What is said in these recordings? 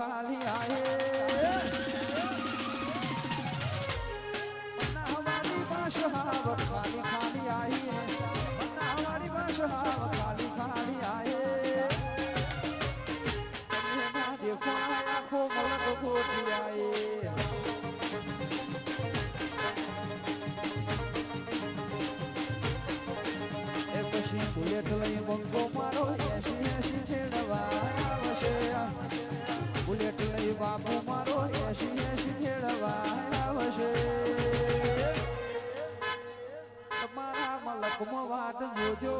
ખાલી આયે. બાશ હાવ, ખાલી ખાલી આયે. મન્ના હમારી ખાલી એ પછી બુલેટ લઈ બંગો મારો, એસી એસી. લઈ બાપુ મારો એસી એસી છેડવા આવશે તમારા મલકમાં વાત જોજો.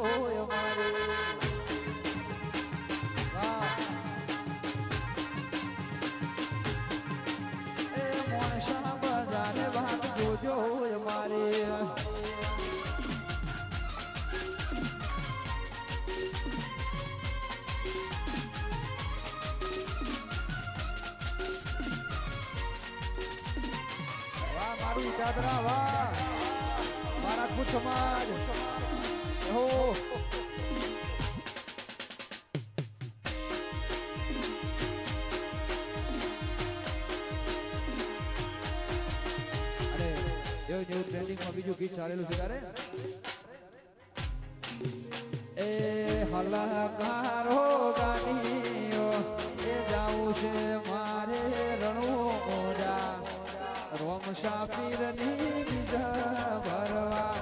મારું દાદરા વાહ મારા કુછ સમાજ. હો. ટ્રેન્ડિંગમાં બીજું ગીત ચાલેલું છે તારે? એ હલકારો રોમ સાપીરની બીજા ભરવા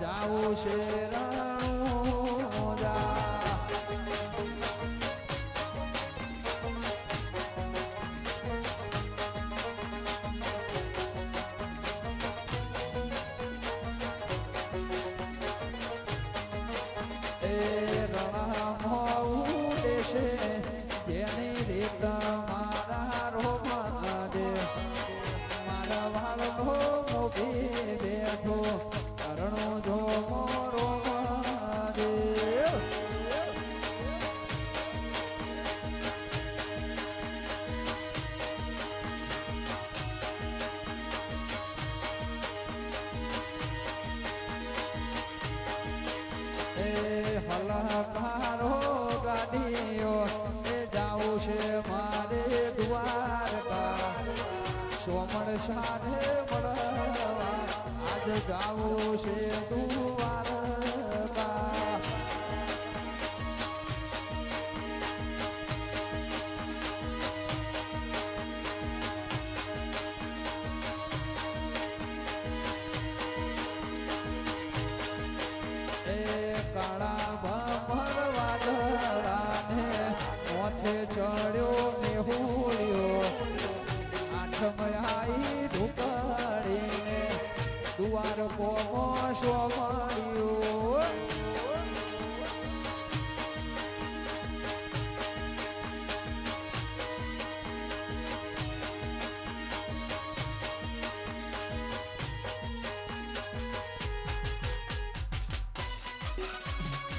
જાવું છે રણુજા એ રણમાં હલકારો ગાડીઓ એ જાઉં છે મારે દ્વારકા સોમણ સાથે મળવા આજ જાઉં છે દ્વારકા ચડ્યો મેહુલ્યો આઠમ આઈ ઢુકડીને દુવાર કોમો સોમળ્યો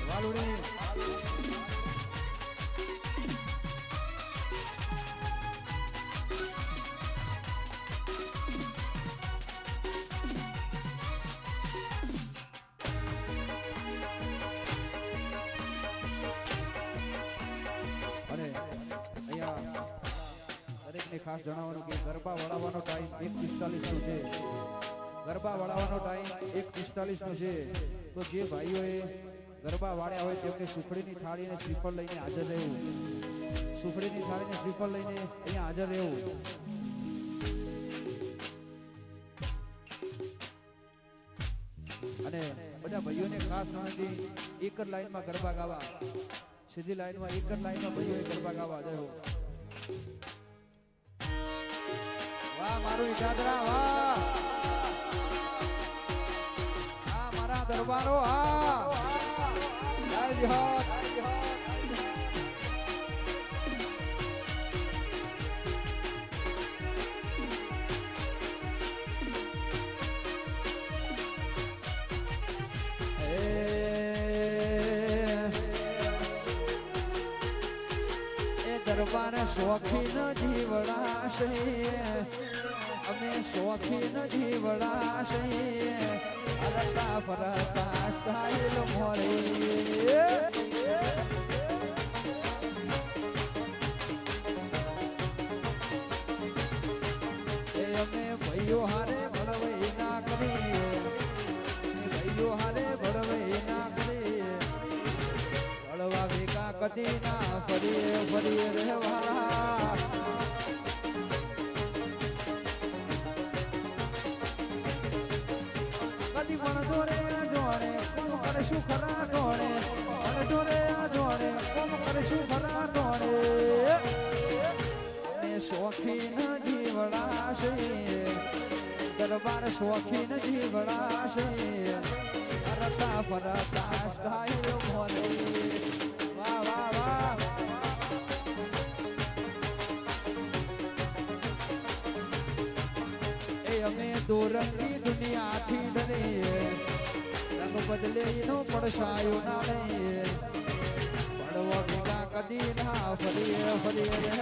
વાલુડી. ખાસ જણાવવાનું કે ગરબા વળાવવાનો ટાઈમ એક પિસ્તાલીસનો છે. ગરબા વળાવવાનો ટાઈમ એક પિસ્તાલીસનો છે. તો જે ભાઈઓએ ગરબા વાળ્યા હોય તેમને સુખડીની થાળી અને શ્રીફળ લઈને હાજર રહેવું. સુખડીની થાળી અને શ્રીફળ લઈને અહીંયા હાજર રહેવું. અને બધા ભાઈઓને ખાસ માહિતી એક જ લાઈનમાં ગરબા ગાવા. સીધી લાઈનમાં એક જ લાઈનમાં ભાઈઓએ ગરબા ગાવા. જય વાહ મારું ઈજાદરા વાહ. હા મારા દરબારો હા. જય એ દરબાર શોખીન જીવડાશે શોખીન જીવડાશે અલતા ફરતા સ્ટાઈલ મોરે અમે ભાઈઓ હારે ભળવઈ ના કરીએ ભાઈઓ હારે ભળવઈ ના કરીએ ભળવા ભેગા કદી ના ફરીએ ફરીએ રહેવા કરશું ખરા જોડે અને જોડે જોડે કોમ કરશું ખરા અને શોખીન જીવડાશે દરબાર શોખીન જીવડાશે રતા ફરતા સ્ટાઈલ મોરે વાહ વાહ વાહ અમે દોરંગી દુનિયાથી ડરીએ. રંગ બદલે એનો પડછાયો ના લઈએ પડવો ભેગા કદી ના ફરીએ ફરીએ